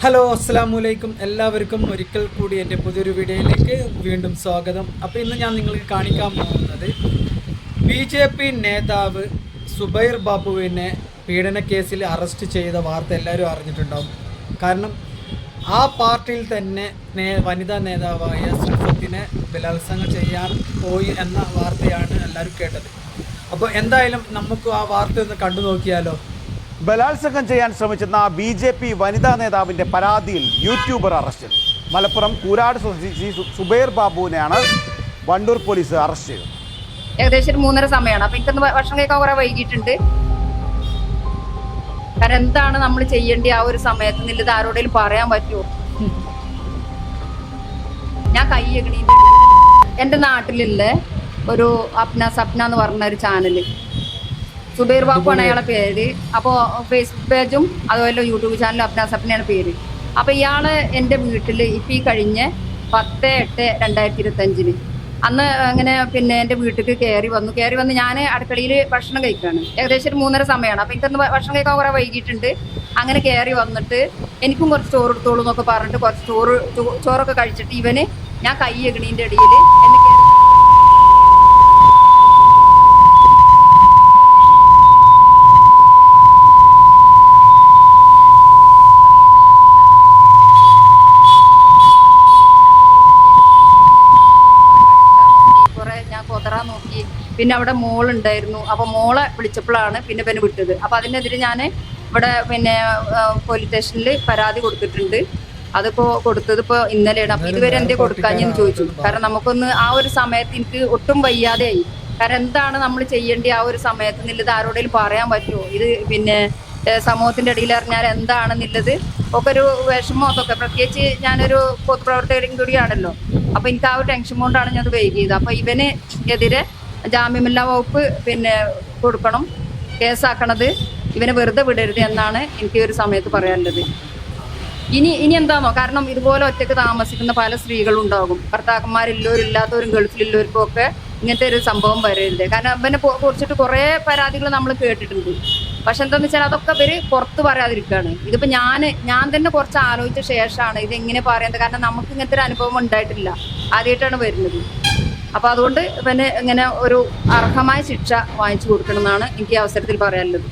Hello അസ്സാം വലൈക്കും എല്ലാവർക്കും ഒരിക്കൽ കൂടി എന്റെ പുതിയൊരു വീഡിയോയിലേക്ക് വീണ്ടും സ്വാഗതം. അപ്പോൾ ഇന്ന് ഞാൻ നിങ്ങൾക്ക് കാണിക്കാൻ പോകുന്നത് ബി ജെ പി നേതാവ് സുബൈർ ബാബുവിനെ പീഡന കേസിൽ അറസ്റ്റ് ചെയ്ത വാർത്ത എല്ലാവരും അറിഞ്ഞിട്ടുണ്ടാവും. കാരണം ആ പാർട്ടിയിൽ തന്നെ നേ വനിതാ നേതാവായ സുഹൃത്തിനെ ബലാത്സംഗം ചെയ്യാൻ പോയി എന്ന വാർത്തയാണ് എല്ലാവരും കേട്ടത്. അപ്പോൾ എന്തായാലും നമുക്ക് ആ വാർത്ത ഒന്ന് കണ്ടു നോക്കിയാലോ ബലാത്സംഗം ചെയ്യാൻ ശ്രമിച്ചെന്ന ബി ജെ പി വനിതാ നേതാവിന്റെ പരാതിയിൽ യൂട്യൂബർ അറസ്റ്റിൽ മലപ്പുറം കൂരാട് സ്വദേശി സുബൈർ ബാബുവിനെയാണ് വണ്ടൂർ പോലീസ് അറസ്റ്റ് ചെയ്തത്. ഏകദേശം ഒരു മൂന്നര സമയമാണ്. അപ്പൊ എനിക്കൊന്ന് ഭക്ഷണം കഴിക്കാൻ കുറെ വൈകിട്ടുണ്ട് കാരണം എന്താണ് നമ്മൾ ചെയ്യേണ്ടി ആ ഒരു സമയത്ത്? നിന്നത് ആരോടെങ്കിലും പറയാൻ പറ്റുമോ? ഞാൻ കൈ എഗണീന്റെ എന്റെ നാട്ടിലുള്ള ഒരു അപ്ന സപ്ന എന്ന് പറഞ്ഞ ഒരു ചാനൽ. സുബൈർ ബാബുവാണ് അയാളെ പേര്. അപ്പോൾ ഫേസ്ബുക്ക് പേജും അതുപോലെ യൂട്യൂബ് ചാനലും സപ്നയാണ് പേര്. അപ്പോൾ ഇയാൾ എന്റെ വീട്ടിൽ ഇപ്പം ഈ കഴിഞ്ഞ പത്ത് എട്ട് രണ്ടായിരത്തി ഇരുപത്തഞ്ചിന് അന്ന് അങ്ങനെ പിന്നെ എന്റെ വീട്ടിലേക്ക് കയറി വന്നു. കയറി വന്ന് ഞാൻ അടുക്കളയിൽ ഭക്ഷണം കഴിക്കുകയാണ് ഏകദേശം ഒരു മൂന്നര സമയമാണ്. അപ്പോൾ എനിക്കൊന്ന് ഭക്ഷണം കഴിക്കാൻ കുറേ വൈകിട്ടുണ്ട് അങ്ങനെ കയറി വന്നിട്ട് എനിക്കും കുറച്ച് ചോറ് എടുത്തോളൂ എന്നൊക്കെ പറഞ്ഞിട്ട് കുറച്ച് ചോറ് ചോറൊക്കെ കഴിച്ചിട്ട് ഇവന് ഞാൻ കൈ എഗണീന്റെ ഇടയിൽ എന്നെ കയറി കുറെ ഞാൻ കൊതറാൻ നോക്കി. പിന്നെ അവിടെ മോളുണ്ടായിരുന്നു. അപ്പൊ മോളെ വിളിച്ചപ്പോഴാണ് പിന്നെ പിന്നെ വിട്ടത്. അപ്പൊ അതിനെതിരെ ഞാൻ ഇവിടെ പിന്നെ പോലീസ് സ്റ്റേഷനിൽ പരാതി കൊടുത്തിട്ടുണ്ട്. അതിപ്പോ കൊടുത്തത് ഇപ്പൊ ഇന്നലെയാണ്. അപ്പൊ ഇതുവരെ എന്തേ കൊടുക്കാഞ്ഞെന്ന് ചോദിച്ചു. കാരണം നമുക്കൊന്ന് ആ ഒരു സമയത്ത് എനിക്ക് ഒട്ടും വയ്യാതെയായി. കാരണം എന്താണ് നമ്മൾ ചെയ്യേണ്ടി ആ ഒരു സമയത്ത്? എന്നുള്ളത് ആരോടെങ്കിലും പറയാൻ പറ്റുമോ? ഇത് പിന്നെ സമൂഹത്തിന്റെ ഇടയിൽ അറിഞ്ഞാൽ എന്താണെന്നുള്ളത് ഒക്കെ ഒരു വിഷമം അതൊക്കെ. പ്രത്യേകിച്ച് ഞാനൊരു പൊതുപ്രവർത്തകരും കൂടിയാണല്ലോ. അപ്പൊ എനിക്ക് ആ ഒരു ടെൻഷൻ കൊണ്ടാണ് ഞാൻ അത് വൈകിയത്. അപ്പൊ ഇവന് എതിരെ ജാമ്യമില്ലാ വകുപ്പ് പിന്നെ കൊടുക്കണം കേസാക്കണത്. ഇവനെ വെറുതെ വിടരുത് എന്നാണ് എനിക്ക് ഒരു സമയത്ത് പറയാനുള്ളത്. ഇനി ഇനി എന്താണോ കാരണം ഇതുപോലെ ഒറ്റയ്ക്ക് താമസിക്കുന്ന പല സ്ത്രീകളും ഉണ്ടാകും. ഭർത്താക്കന്മാരില്ലോരും ഇല്ലാത്തവരും ഗൾഫിലുള്ളവർക്കും ഒക്കെ ഇങ്ങനത്തെ ഒരു സംഭവം വരരുത്. കാരണം അവനെ കുറിച്ചിട്ട് കുറേ പരാതികൾ നമ്മൾ കേട്ടിട്ടുണ്ട്. പക്ഷെ എന്താന്ന് വെച്ചാൽ അതൊക്കെ ഇവർ പുറത്ത് പറയാതിരിക്കുകയാണ്. ഇതിപ്പോ ഞാൻ ഞാൻ തന്നെ കുറച്ച് ആലോചിച്ച ശേഷമാണ് ഇത് എങ്ങനെ പറയുന്നത്. കാരണം നമുക്ക് ഇങ്ങനത്തെ ഒരു അനുഭവം ഉണ്ടായിട്ടില്ല. ആദ്യമായിട്ടാണ് വരുന്നത്. അപ്പൊ അതുകൊണ്ട് പിന്നെ ഇങ്ങനെ ഒരു അർഹമായ ശിക്ഷ വാങ്ങിച്ചു കൊടുക്കണം എന്നാണ് എനിക്ക് അവസരത്തിൽ പറയാനുള്ളത്.